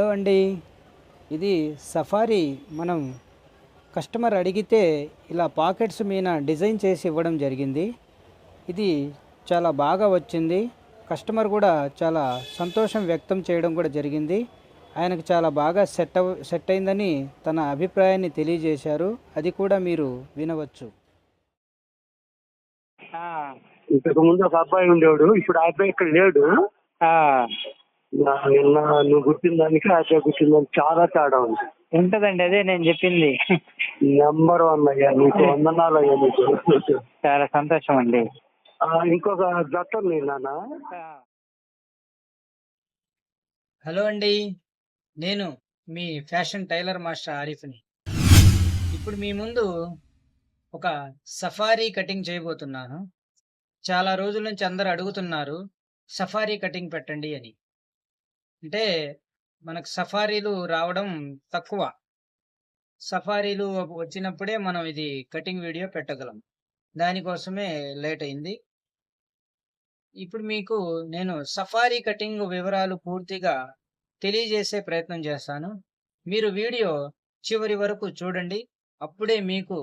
Hello అండి. ఇది safari. మనం కస్టమర్ అడిగితే ఇలా పాకెట్స్ మీద డిజైన్ చేసి ఇవ్వడం జరిగింది. ఇది చాలా బాగా వచ్చింది. కస్టమర్ కూడా చాలా సంతోషం వ్యక్తం చేయడం కూడా జరిగింది. ఆయనకు చాలా బాగా సెట్ అవ సెట్ అయిందని తన అభిప్రాయాన్ని తెలియజేశారు. అది కూడా మీరు వినవచ్చు. ఇంతకు ముందు ఒక అబ్బాయి ఉండేవాడు. ఇప్పుడు ఆ అబ్బాయి ఇక్కడ లేడు. నిన్న నువ్వు గుర్తిన దానికి ఆ అబ్బాయి గుర్తిన దానికి చాలా తేడా ఉంది. ఉంటదండి అదే నేను చెప్పింది. నెంబర్ వన్ అయ్యా నీకు వందనాలు అయ్యా నీకు. చాలా సంతోషం అండి. ఆ, ఇంకొక నాన్న. ఆ, హలో అండి నేను మీ ఫ్యాషన్ టైలర్ మాస్టర్ ఆరిఫ్ని. ఇప్పుడు మీ ముందు ఒక సఫారీ కటింగ్ చేయబోతున్నాను. చాలా రోజుల నుంచి అందరు అడుగుతున్నారు సఫారీ కటింగ్ పెట్టండి అని. అంటే మనకు సఫారీలు రావడం తక్కువ. సఫారీలు వచ్చినప్పుడే మనం ఇది కటింగ్ వీడియో పెట్టగలం. దానికోసమే లేట్ అయింది. ఇప్పుడు మీకు నేను సఫారీ కటింగ్ వివరాలు పూర్తిగా తెలియజేసే ప్రయత్నం చేస్తాను. మీరు వీడియో చివరి వరకు చూడండి. అప్పుడే మీకు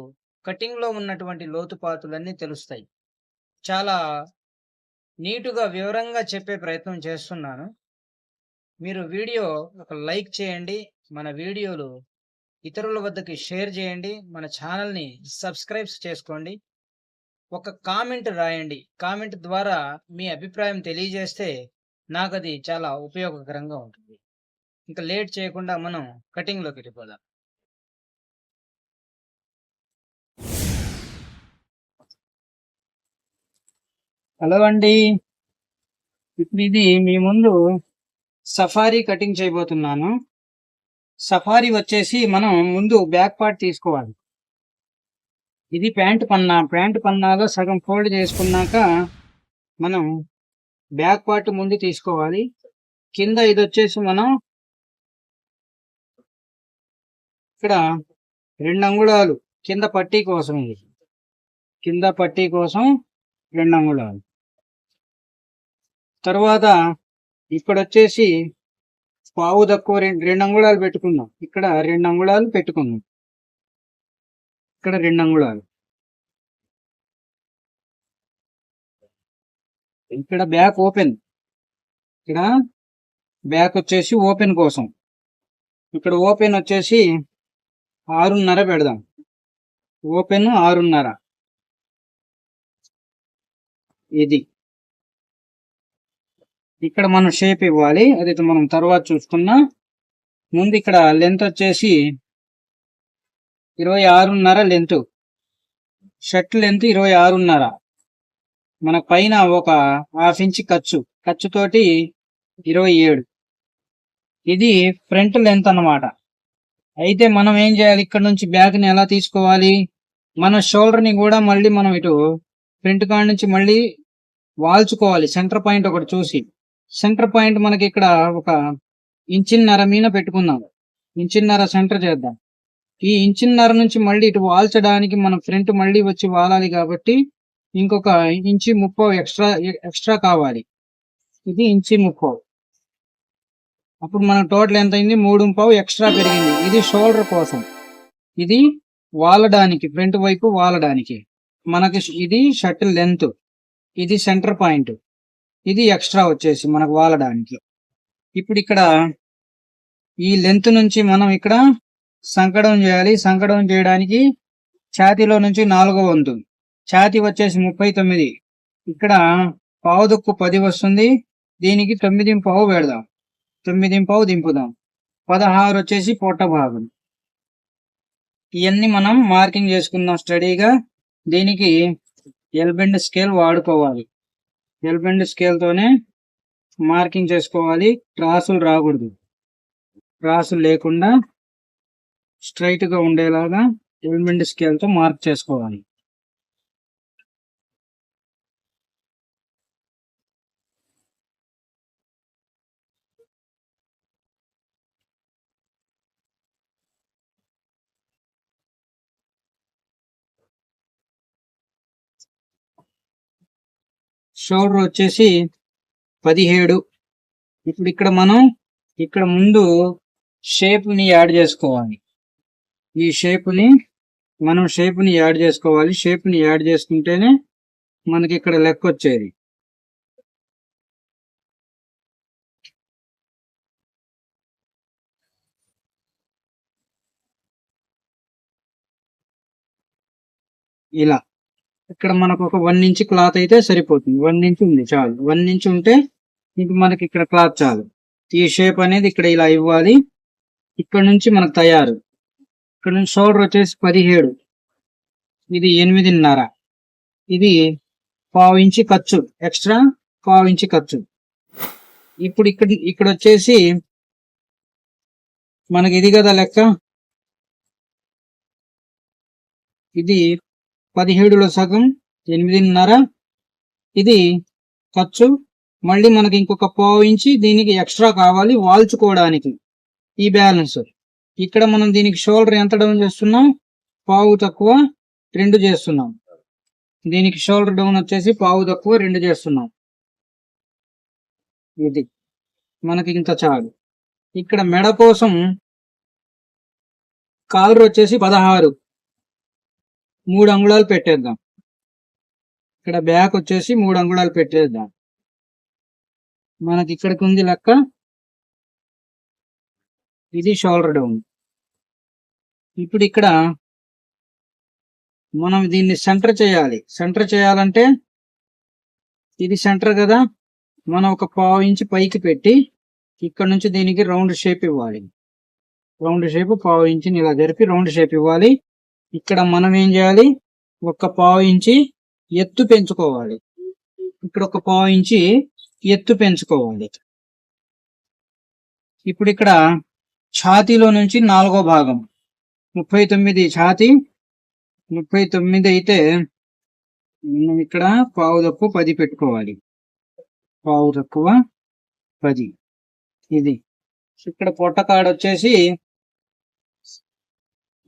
కటింగ్లో ఉన్నటువంటి లోతుపాతులన్నీ తెలుస్తాయి. చాలా నీటుగా వివరంగా చెప్పే ప్రయత్నం చేస్తున్నాను. మీరు వీడియో ఒక లైక్ చేయండి మన వీడియోలు ఇతరుల వద్దకి షేర్ చేయండి మన ఛానల్ని సబ్స్క్రైబ్స్ చేసుకోండి. ఒక కామెంట్ రాయండి. కామెంట్ ద్వారా మీ అభిప్రాయం తెలియజేస్తే నాకు అది చాలా ఉపయోగకరంగా ఉంటుంది. ఇంకా లేట్ చేయకుండా మనం కటింగ్లోకి వెళ్ళిపోదాం. హలో అండి. ఇప్పుడు ఇది మీ ముందు సఫారీ కటింగ్ చేయబోతున్నాను. సఫారీ వచ్చేసి మనం ముందు బ్యాక్ పార్ట్ తీసుకోవాలి. ఇది ప్యాంట్ పన్నా ప్యాంట్ పన్నాలో సగం ఫోల్డ్ చేసుకున్నాక మనం బ్యాక్ పార్ట్ ముందు తీసుకోవాలి. కింద ఇది వచ్చేసి మనం ఇక్కడ రెండు అంగుళాలు కింద పట్టీ కోసం ఇది. కింద పట్టీ కోసం రెండు అంగుళాలు. తర్వాత ఇక్కడ వచ్చేసి పావు తక్కువ రెండు రెండు అంగుళాలు పెట్టుకుందాం. ఇక్కడ రెండు అంగుళాలు పెట్టుకుందాం. ఇక్కడ రెండు అంగుళాలు. ఇక్కడ బ్యాక్ ఓపెన్. ఇక్కడ బ్యాక్ వచ్చేసి ఓపెన్ కోసం. ఇక్కడ ఓపెన్ వచ్చేసి ఆరున్నర పెడదాం. ఓపెన్ ఆరున్నర. ఇది. ఇక్కడ మనం షేప్ ఇవ్వాలి. అది మనం తర్వాత చూసుకున్నాం. ముందు ఇక్కడ లెంత్ వచ్చేసి ఇరవై ఆరున్నర లెంత్ షర్ట్ లెంత్ ఇరవై ఆరున్నర. మన పైన ఒక హాఫ్ ఇంచ్ ఖర్చు. ఖర్చుతోటి ఇరవై ఏడు. ఇది ఫ్రంట్ లెంత్ అన్నమాట. అయితే మనం ఏం చేయాలి? ఇక్కడ నుంచి బ్యాగ్ని ఎలా తీసుకోవాలి? మన షోల్డర్ని కూడా మళ్ళీ మనం ఇటు ఫ్రంట్ కాడ నుంచి మళ్ళీ వాల్చుకోవాలి. సెంటర్ పాయింట్ ఒకటి చూసి. సెంటర్ పాయింట్ మనకి ఇక్కడ ఒక ఇంచిన్నర మీద పెట్టుకుందాం. ఇంచిన్నర సెంటర్ చేద్దాం. ఈ ఇంచిన్నర నుంచి మళ్ళీ ఇటు వాల్చడానికి మనం ఫ్రంట్ మళ్ళీ వచ్చి వాలాలి కాబట్టి ఇంకొక ఇంచి ముప్పో ఎక్స్ట్రా ఎక్స్ట్రా కావాలి. ఇది ఇంచి ముప్పో. అప్పుడు మన టోటల్ ఎంత అయింది? మూడు పావు ఎక్స్ట్రా పెరిగింది. ఇది షోల్డర్ కోసం. ఇది వాలడానికి ఫ్రంట్ వైపు వాలడానికి. మనకి ఇది షర్ట్ లెంత్. ఇది సెంటర్ పాయింట్. ఇది ఎక్స్ట్రా వచ్చేసి మనకు వాలడానికి ఇప్పుడు ఇక్కడ ఈ లెంత్ నుంచి మనం ఇక్కడ సంకడం చేయాలి. సంకడం చేయడానికి ఛాతీలో నుంచి నాలుగో వంతు. ఛాతీ వచ్చేసి ముప్పై తొమ్మిది. ఇక్కడ పావుదుక్కు పది వస్తుంది. దీనికి తొమ్మిది పావు పెడదాం. తొమ్మిది పావు దింపుదాం. పదహారు వచ్చేసి పొట్ట భాగం. ఇవన్నీ మనం మార్కింగ్ చేసుకుందాం స్టడీగా. దీనికి ఎల్బెండ్ స్కేల్ వాడుకోవాలి. ఎల్బెండ్ స్కేల్ తోనే మార్కింగ్ చేసుకోవాలి. క్రాసులు రాకూడదు. క్రాసులు లేకుండా స్ట్రైట్గా ఉండేలాగా ఎల్బెండ్ స్కేల్తో మార్క్ చేసుకోవాలి. షోల్డర్ వచ్చేసి పదిహేడు. ఇప్పుడు ఇక్కడ మనం ఇక్కడ ముందు షేప్ని యాడ్ చేసుకోవాలి. ఈ షేప్ని మనం షేప్ని యాడ్ చేసుకోవాలి. షేప్ని యాడ్ చేసుకుంటేనే మనకి ఇక్కడ లెక్క వచ్చేది. ఇలా. ఇక్కడ మనకు ఒక వన్ ఇంచ్ క్లాత్ అయితే సరిపోతుంది. వన్ ఇంచ్ ఉంది చాలు. వన్ ఇంచ్ ఉంటే ఇంక మనకి ఇక్కడ క్లాత్ చాలు. ఈ షేప్ అనేది ఇక్కడ ఇలా ఇవ్వాలి. ఇక్కడ నుంచి మనకు తయారు. ఇక్కడ నుంచి షోల్డర్ వచ్చేసి పదిహేడు. ఇది ఎనిమిదిన్నర. ఇది పావు ఇంచి ఖర్చు. ఎక్స్ట్రా పావు ఇంచి ఖర్చు. ఇప్పుడు ఇక్కడ ఇక్కడ వచ్చేసి మనకి ఇది కదా లెక్క? ఇది పదిహేడులో సగం ఎనిమిదిన్నర. ఇది ఖర్చు. మళ్ళీ మనకి ఇంకొక పావు ఇంచి దీనికి ఎక్స్ట్రా కావాలి వాల్చుకోవడానికి. ఈ బ్యాలెన్స్. ఇక్కడ మనం దీనికి షోల్డర్ ఎంత డౌన్ చేస్తున్నాం? పావు తక్కువ రెండు చేస్తున్నాం. దీనికి షోల్డర్ డౌన్ వచ్చేసి పావు తక్కువ రెండు చేస్తున్నాం. ఇది మనకి ఇంత చాలు. ఇక్కడ మెడ కోసం కాలర్ వచ్చేసి పదహారు. మూడు అంగుళాలు పెట్టేద్దాం. ఇక్కడ బ్యాక్ వచ్చేసి మూడు అంగుళాలు పెట్టేద్దాం. మనకి ఇక్కడికి ఉంది లెక్క. ఇది షోల్డర్ డౌన్ ఇప్పుడు ఇక్కడ మనం దీన్ని సెంటర్ చేయాలి. సెంటర్ చేయాలంటే ఇది సెంటర్ కదా. మనం ఒక పావు ఇంచ్ పైకి పెట్టి ఇక్కడ నుంచి దీనికి రౌండ్ షేప్ ఇవ్వాలి. రౌండ్ షేప్ పావు ఇంచుని ఇలా జరిపి రౌండ్ షేప్ ఇవ్వాలి. ఇక్కడ మనం ఏం చేయాలి? ఒక పావు ఇంచి ఎత్తు పెంచుకోవాలి. ఇక్కడ ఒక పావు ఇంచి ఎత్తు పెంచుకోవాలి. ఇప్పుడు ఇక్కడ ఛాతీలో నుంచి నాలుగో భాగం. ముప్పై తొమ్మిది ఛాతీ ముప్పై తొమ్మిది అయితే మనం ఇక్కడ పావు తక్కువ పది పెట్టుకోవాలి. పావు తక్కువ పది. ఇది. ఇక్కడ పొట్టకాడ వచ్చేసి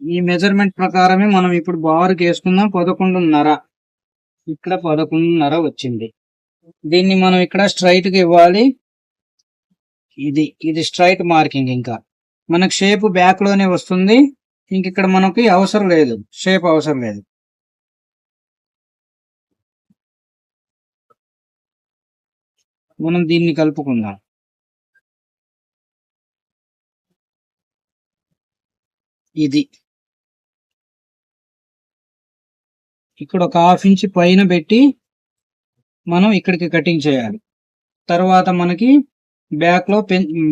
ఈ మెజర్మెంట్ ప్రకారమే మనం ఇప్పుడు బార్కి వేసుకుందాం. పదకొండున్నర. ఇక్కడ పదకొండున్నర వచ్చింది. దీన్ని మనం ఇక్కడ స్ట్రైట్కి ఇవ్వాలి. ఇది ఇది స్ట్రైట్ మార్కింగ్ ఇంకా. మనకు షేప్ బ్యాక్లోనే వస్తుంది. ఇంక ఇక్కడ మనకి అవసరం లేదు. షేప్ అవసరం లేదు. మనం దీన్ని కలుపుకుందాం. ఇది. ఇక్కడ ఒక హాఫ్ ఇంచ్ పైన పెట్టి మనం ఇక్కడికి కటింగ్ చేయాలి. తర్వాత మనకి బ్యాక్లో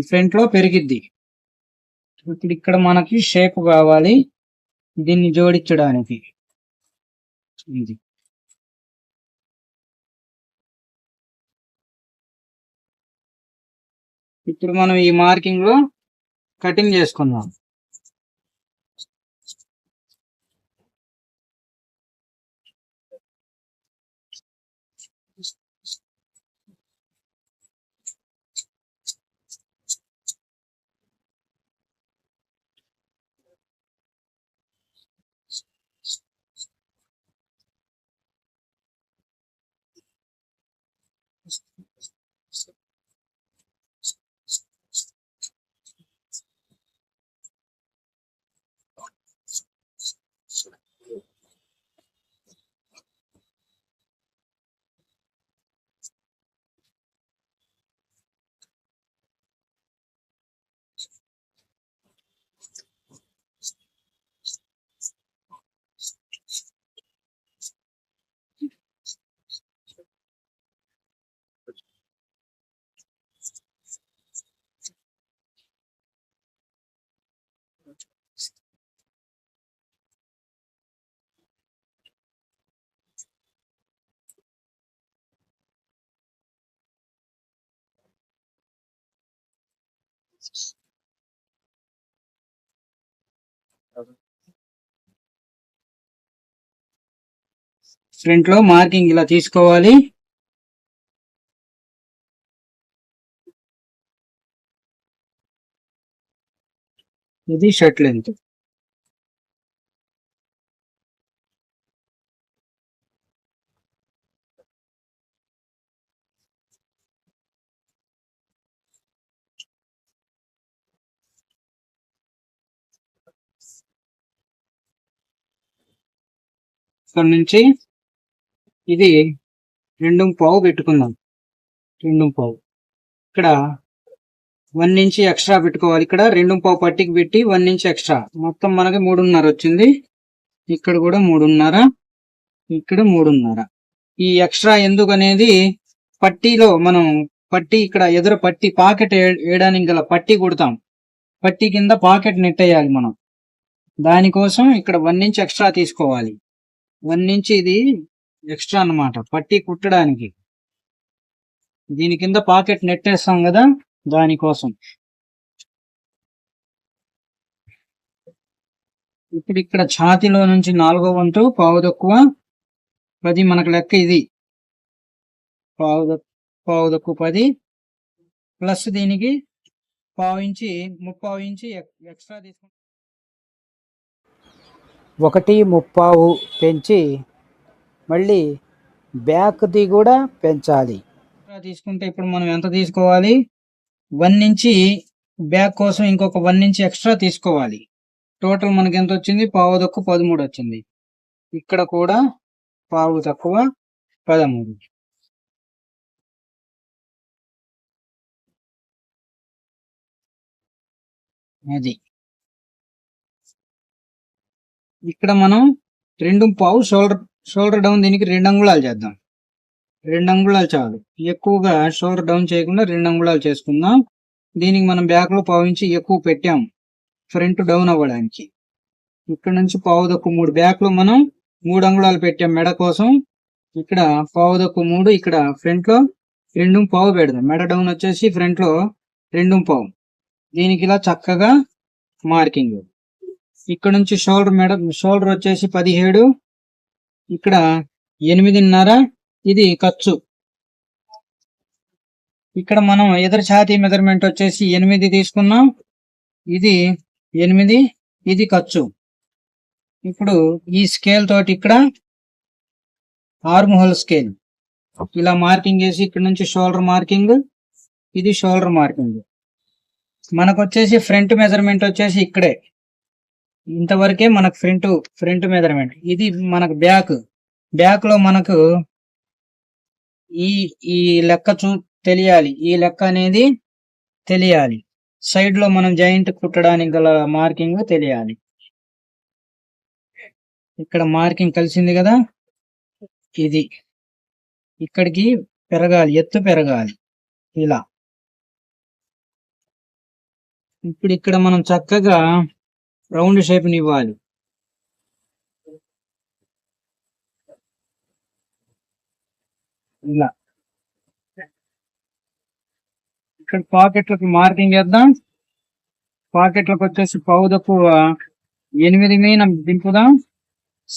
ఫ్రంట్లో పెరిగిద్ది. ఇప్పుడు ఇక్కడ మనకి షేప్ కావాలి. దీన్ని జోడించడానికి. ఇది. ఇప్పుడు మనం ఈ మార్కింగ్లో కటింగ్ చేసుకుందాం. ఫ్రంట్లో మార్కింగ్ ఇలా తీసుకోవాలి. ఇది షర్ట్ లెంత్ ఇక్కడ నుంచి ఇది రెండు పావు పెట్టుకుందాం. రెండు పావు. ఇక్కడ వన్ ఇంచ్ ఎక్స్ట్రా పెట్టుకోవాలి. ఇక్కడ రెండు పావు పట్టికి పెట్టి వన్ ఇంచ్ ఎక్స్ట్రా. మొత్తం మనకి మూడున్నర వచ్చింది. ఇక్కడ కూడా మూడున్నర. ఇక్కడ మూడున్నర. ఈ ఎక్స్ట్రా ఎందుకు అనేది పట్టీలో మనం పట్టీ ఇక్కడ ఎదురు పట్టి పాకెట్ వేయడానికి గల పట్టీ కుడతాం. పట్టీ కింద పాకెట్ నెట్టేయాలి మనం. దానికోసం ఇక్కడ వన్ ఇంచ్ ఎక్స్ట్రా తీసుకోవాలి. వన్ ఇంచ్ ఇది ఎక్స్ట్రా అన్నమాట. పట్టీ కుట్టడానికి. దీని కింద పాకెట్ నెట్టేస్తాం కదా దానికోసం ఇప్పుడు ఇక్కడ ఛాతీలో నుంచి నాలుగో వంతు పావు తక్కువ పది మనకు లెక్క ఇది. పావు పావు తక్కువ పది ప్లస్ దీనికి పావు ఇంచి ముప్పావు ఇంచి ఎక్స్ట్రా తీసుకుంటాం ఒకటి ముప్పావు పెంచి మళ్ళీ బ్యాక్ది కూడా పెంచాలి. తీసుకుంటే ఇప్పుడు మనం ఎంత తీసుకోవాలి? వన్ నుంచి బ్యాక్ కోసం ఇంకొక వన్ నుంచి ఎక్స్ట్రా తీసుకోవాలి. టోటల్ మనకి ఎంత వచ్చింది? పావు తక్కువ పదమూడు వచ్చింది. ఇక్కడ కూడా పావు తక్కువ పదమూడు. అది. ఇక్కడ మనం రెండు పావు షోల్డర్ షోల్డర్ డౌన్ దీనికి రెండు అంగుళాలు చేద్దాం. రెండు అంగుళాలు చాలు. ఎక్కువగా షోల్డర్ డౌన్ చేయకుండా రెండు అంగుళాలు చేసుకుందాం. దీనికి మనం బ్యాక్లో పావు ఇంచి ఎక్కువ పెట్టాం. ఫ్రంట్ డౌన్ అవ్వడానికి. ఇక్కడ నుంచి పావు దక్కు మూడు. బ్యాక్లో మనం మూడు అంగుళాలు పెట్టాం మెడ కోసం. ఇక్కడ పావు దక్కు మూడు ఇక్కడ ఫ్రంట్లో రెండు పావు పెడదాం. మెడ డౌన్ వచ్చేసి ఫ్రంట్లో రెండు పావు. దీనికి ఇలా చక్కగా మార్కింగ్ ఇక్కడ నుంచి షోల్డర్ మెడ షోల్డర్ వచ్చేసి పదిహేడు ఇక్కడ ఎనిమిదిన్నర ఇది ఖర్చు. ఇక్కడ మనం ఎదురు ఛాతీ మెజర్మెంట్ వచ్చేసి ఎనిమిది తీసుకున్నాం ఇది ఎనిమిది ఇది ఖర్చు. ఇప్పుడు ఈ స్కేల్ తోటి ఇక్కడ ఆర్మ్హోల్ స్కేల్. ఇలా మార్కింగ్ వేసి ఇక్కడ నుంచి షోల్డర్ మార్కింగ్ ఇది షోల్డర్ మార్కింగ్. మనకు వచ్చేసి ఫ్రంట్ మెజర్మెంట్ వచ్చేసి ఇక్కడే. ఇంతవరకే మనకు ఫ్రంట్ ఫ్రంట్ మెజర్మెంట్ ఇది మనకు బ్యాక్. బ్యాక్లో మనకు ఈ ఈ లెక్క చూ తెలియాలి. ఈ లెక్క అనేది తెలియాలి. సైడ్లో మనం జాయింట్ కుట్టడానికి గల మార్కింగ్ తెలియాలి. ఇక్కడ మార్కింగ్ కలిసింది కదా? ఇది. ఇక్కడికి పెరగాలి. ఎత్తు పెరగాలి. ఇలా. ఇప్పుడు ఇక్కడ మనం చక్కగా రౌండ్ షేప్ ఇవ్వాలి. ఇలా. ఇక్కడ పాకెట్లకు మార్కింగ్ చేద్దాం. పాకెట్లకు వచ్చేసి పౌదకు ఎనిమిది మీద దింపుదాం.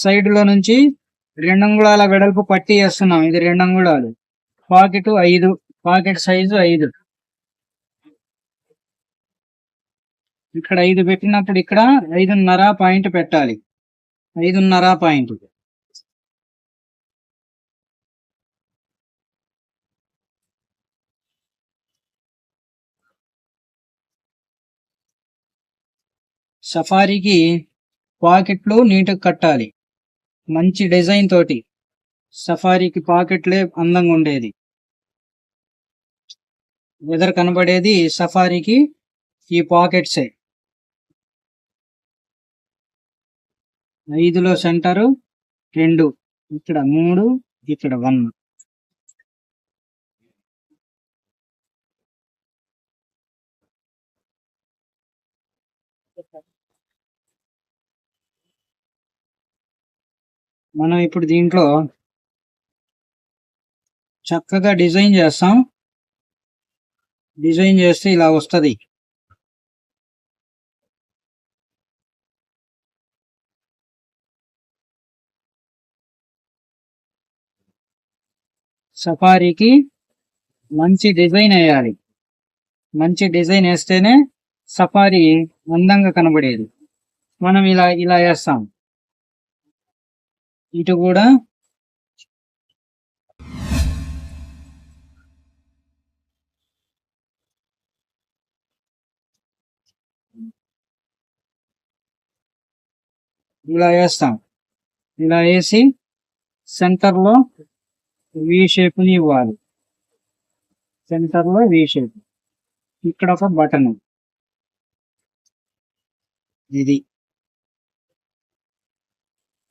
సైడ్లో నుంచి రెండు అంగుళాల వెడల్పు పట్టి వేస్తున్నాం ఇది రెండు అంగుళాలు. పాకెట్ ఐదు. పాకెట్ సైజు ఐదు. ఇక్కడ ఐదు పెట్టినప్పుడు ఇక్కడ ఐదున్నర పాయింట్ పెట్టాలి. ఐదున్నర పాయింట్. సఫారీకి పాకెట్లు నీట్గా కట్టాలి. మంచి డిజైన్ తోటి సఫారీకి పాకెట్లే అందంగా ఉండేది. ఎదరు కనబడేది సఫారీకి ఈ పాకెట్సే. ఐదులో సెంటరు రెండు ఇక్కడ మూడు ఇక్కడ వన్. మనం ఇప్పుడు దీంట్లో చక్కగా డిజైన్ చేస్తాం. డిజైన్ చేస్తే ఇలా వస్తది. సఫారీకి మంచి డిజైన్ వేయాలి. మంచి డిజైన్ వేస్తేనే సఫారీ అందంగా కనబడేది. మనం ఇలా ఇలా వేస్తాం. ఇటు కూడా ఇలా వేస్తాం. ఇలా వేసి సెంటర్లో వి షేప్ని ఇవ్వాలి. సెంటర్లో వి షేప్ ఇక్కడ ఒక బటన్ ఇది.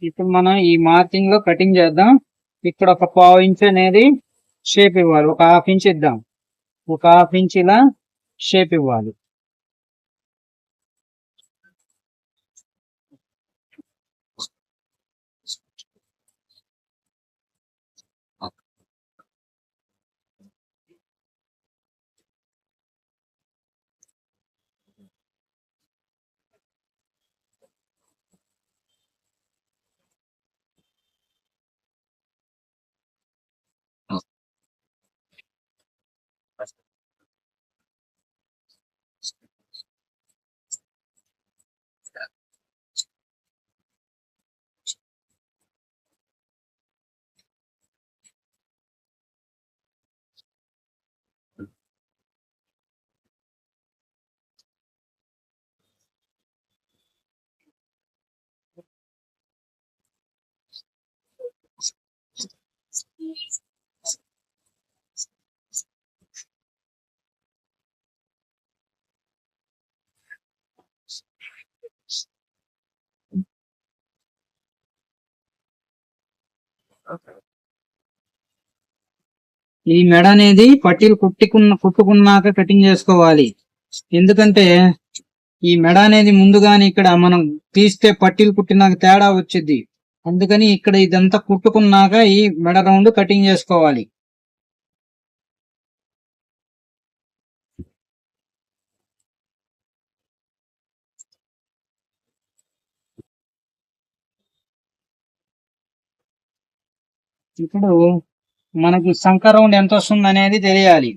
ఇప్పుడు మనం ఈ మార్కింగ్లో కటింగ్ చేద్దాం. ఇక్కడ ఒక పావు ఇంచ్ అనేది షేప్ ఇవ్వాలి. ఒక హాఫ్ ఇంచ్ ఇద్దాం. ఒక హాఫ్ ఇంచ్ ఇలా షేప్ ఇవ్వాలి. ఈ మెడ అనేది పట్టీలు కుట్టుకున్న కుట్టుకున్నాక కటింగ్ చేసుకోవాలి. ఎందుకంటే ఈ మెడ అనేది ముందుగానే ఇక్కడ మనం తీస్తే పట్టీలు కుట్టినాక తేడా వచ్చింది అందుకని ఇక్కడ ఇదంతా కుట్టుకున్నాక ఈ మెడ రౌండ్ కటింగ్ చేసుకోవాలి. ఇప్పుడు మనకి సంఖ రౌండ్ ఎంత వస్తుంది అనేది తెలియాలి.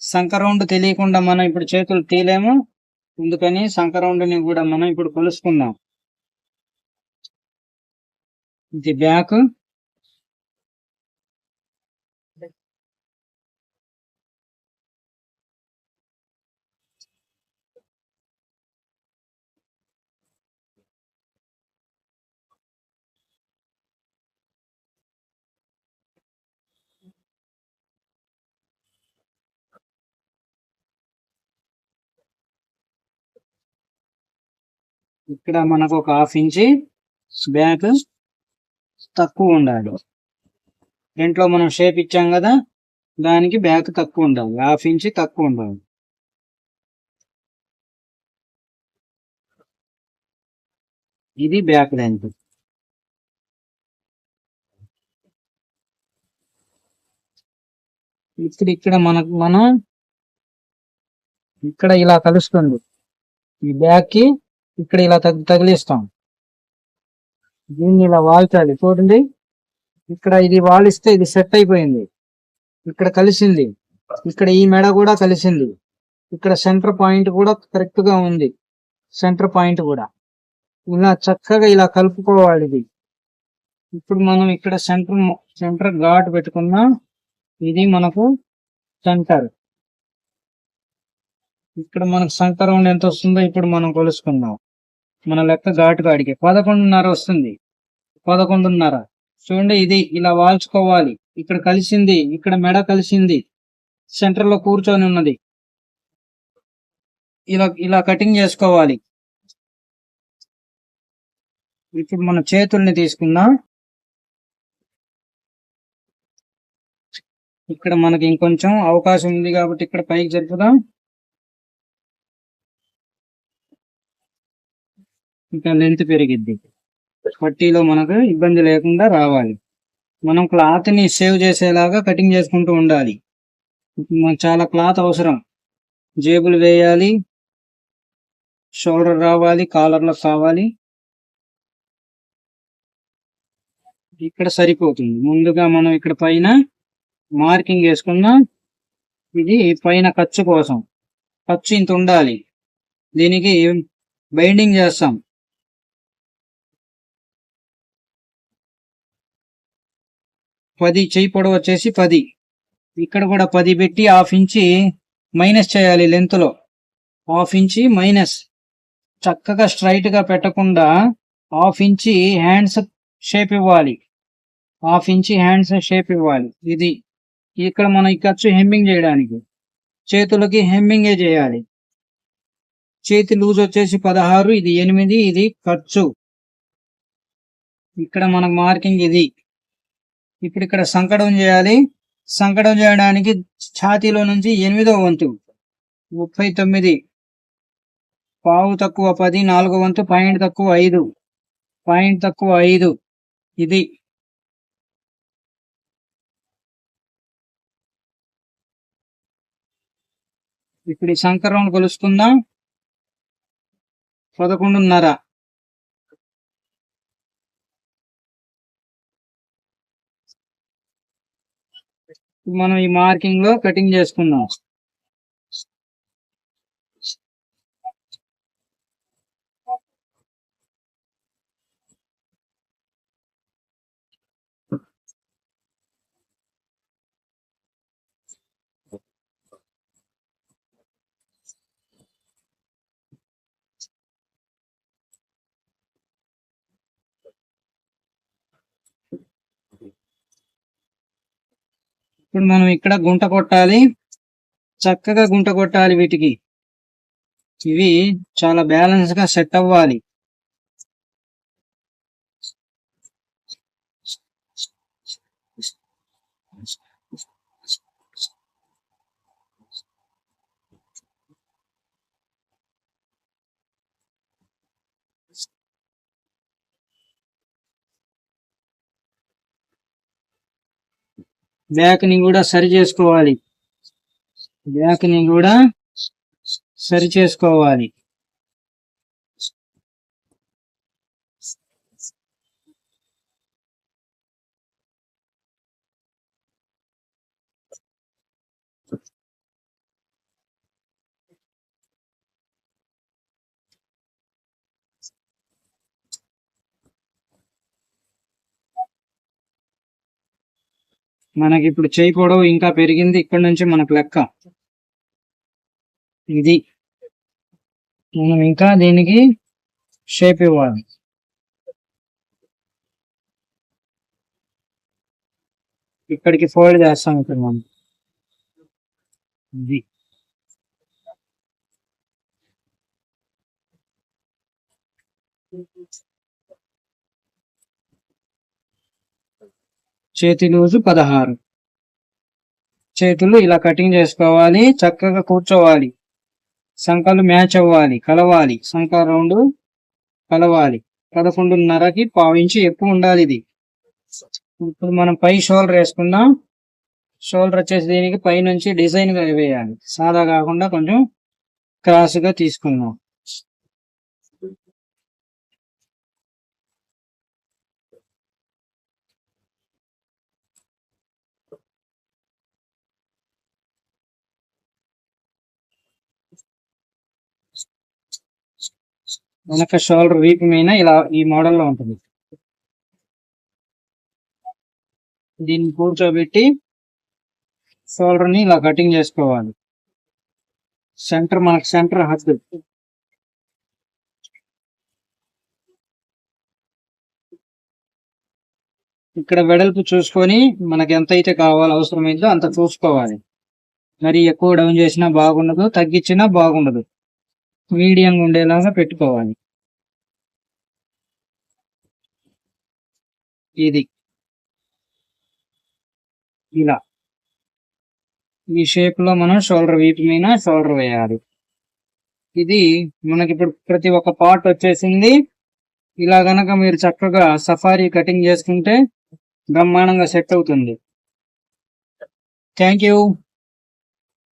సంఖ రౌండ్ తెలియకుండా మనం ఇప్పుడు చేతులు తీయలేము. అందుకని సంఖ ని కూడా మనం ఇప్పుడు కొలుసుకుందాం. ఇది బ్యాక్. ఇక్కడ మనకు ఒక హాఫ్ ఇంచి బ్యాక్ తక్కువ ఉండాలి. దీంట్లో మనం షేప్ ఇచ్చాం కదా దానికి బ్యాక్ తక్కువ ఉండాలి. హాఫ్ ఇంచి తక్కువ ఉండాలి. ఇది బ్యాక్ లెంత్ ఇక్కడ ఇక్కడ మనకు మనం ఇక్కడ ఇలా కలుస్తుంది. ఈ బ్యాక్కి ఇక్కడ ఇలా తగ్ తగిలిస్తాం. దీన్ని ఇలా వాల్చాలి. చూడండి. ఇక్కడ ఇది వాలిస్తే ఇది సెట్ అయిపోయింది. ఇక్కడ కలిసింది. ఇక్కడ ఈ మెడ కూడా కలిసింది. ఇక్కడ సెంటర్ పాయింట్ కూడా కరెక్ట్గా ఉంది. సెంటర్ పాయింట్ కూడా. ఇలా చక్కగా ఇలా కలుపుకోవాలి ఇది. ఇప్పుడు మనం ఇక్కడ సెంటర్ సెంటర్ ఘాట్ పెట్టుకున్నా ఇది మనకు సెంటర్. ఇక్కడ మనకు సెంటర్ ఎంత వస్తుందో ఇప్పుడు మనం కొలుసుకుందాం. మన లెక్క ఘాటు కాడికి. పదకొండున్నర వస్తుంది. పదకొండున్నర. చూడండి ఇది ఇలా వాల్చుకోవాలి. ఇక్కడ కలిసింది ఇక్కడ మెడ కలిసింది. సెంటర్లో కూర్చొని ఉన్నది. ఇలా ఇలా కటింగ్ చేసుకోవాలి. ఇప్పుడు మన చేతుల్ని తీసుకుందాం. ఇక్కడ మనకి ఇంకొంచెం అవకాశం ఉంది కాబట్టి ఇక్కడ పైకి జరుపుదాం. ఇంకా లెంత్ పెరిగిద్ది. పట్టీలో మనకు ఇబ్బంది లేకుండా రావాలి. మనం క్లాత్ని సేవ్ చేసేలాగా కటింగ్ చేసుకుంటూ ఉండాలి. మనకు చాలా క్లాత్ అవసరం. జేబులు వేయాలి. షోల్డర్ రావాలి కాలర్లో కావాలి ఇక్కడ సరిపోతుంది. ముందుగా మనం ఇక్కడ పైన మార్కింగ్ వేసుకున్నాం ఇది పైన ఖర్చు కోసం. ఖర్చు ఇంత ఉండాలి. దీనికి బైండింగ్ చేస్తాం. పది చెయ్యి పొడవు వచ్చేసి పది. ఇక్కడ కూడా పది పెట్టి హాఫ్ ఇంచి మైనస్ చేయాలి లెంత్లో. Half inch minus. చక్కగా స్ట్రైట్గా పెట్టకుండా హాఫ్ ఇంచి హ్యాండ్స్ షేప్ ఇవ్వాలి. హాఫ్ ఇంచి హ్యాండ్స్ షేప్ ఇవ్వాలి. ఇది ఇక్కడ మనం ఈ ఖర్చు హెమ్మింగ్ చేయడానికి. చేతులకి హెమ్మింగే చేయాలి. చేతి లూజ్ వచ్చేసి పదహారు ఇది ఎనిమిది ఇది ఖర్చు. ఇక్కడ మనకు మార్కింగ్ ఇది. ఇప్పుడు ఇక్కడ సంకటం చేయాలి. సంకటం చేయడానికి ఛాతీలో నుంచి ఎనిమిదో వంతు ముప్పై తొమ్మిది. పావు తక్కువ పది నాలుగో వంతు పాయింట్ తక్కువ ఐదు. పాయింట్ తక్కువ ఐదు. ఇది. ఇప్పుడు ఈ సంకరం కొలుసుకుందాం పదకొండున్నర. మనం ఈ మార్కింగ్లో కటింగ్ చేసుకుందాం. ఇప్పుడు మనం ఇక్కడ గుంట కొట్టాలి. చక్కగా గుంట కొట్టాలి వీటికి. ఇవి చాలా బ్యాలెన్స్గా సెట్ అవ్వాలి. బ్యాక్ని కూడా సరి చేసుకోవాలి. బ్యాక్ని కూడా సరి చేసుకోవాలి. మనకి ఇప్పుడు చేయి పొడవు ఇంకా పెరిగింది ఇక్కడ నుంచి మనకు లెక్క. ఇది మనం ఇంకా దీనికి షేప్ ఇవ్వాలి. ఇక్కడికి ఫోల్డ్ చేస్తాం ఇక్కడ మనం. ఇది. చేతి లూజు పదహారు. చేతులు ఇలా కటింగ్ చేసుకోవాలి చక్కగా కూర్చోవాలి. సంఖలు మ్యాచ్ అవ్వాలి కలవాలి. సంఖ రౌండ్ కలవాలి. పదకొండున్నరకి పావించి ఎక్కువ ఉండాలి ఇది. ఇప్పుడు మనం పై షోల్డర్ వేసుకుందాం. షోల్డర్ వచ్చేసి దీనికి పై నుంచి డిజైన్ వేయాలి. సాదా కాకుండా కొంచెం క్రాస్గా తీసుకుందాం. వెనక షోల్డర్ వీపు మీద ఇలా ఈ మోడల్లో ఉంటుంది. దీన్ని కూర్చోబెట్టి షోల్డర్ని ఇలా కటింగ్ చేసుకోవాలి. సెంటర్ మనకు సెంటర్ హద్దు. ఇక్కడ వెడల్పు చూసుకొని మనకి ఎంత అయితే కావాలో అవసరమైందో అంత చూసుకోవాలి. మరి ఎక్కువ డౌన్ చేసినా బాగుండదు తగ్గించినా బాగుండదు. మీడియంగా ఉండేలాగా పెట్టుకోవాలి. ఇది. ఇలా. ఈ షేప్లో మనం షోల్డర్ వీపు మీద షోల్డర్ వేయాలి. ఇది మనకి ఇప్పుడు ప్రతి ఒక్క పార్ట్ వచ్చేసింది. ఇలా గనక మీరు చక్కగా సఫారీ కటింగ్ చేసుకుంటే బ్రహ్మాండంగా సెట్ అవుతుంది. Thank you.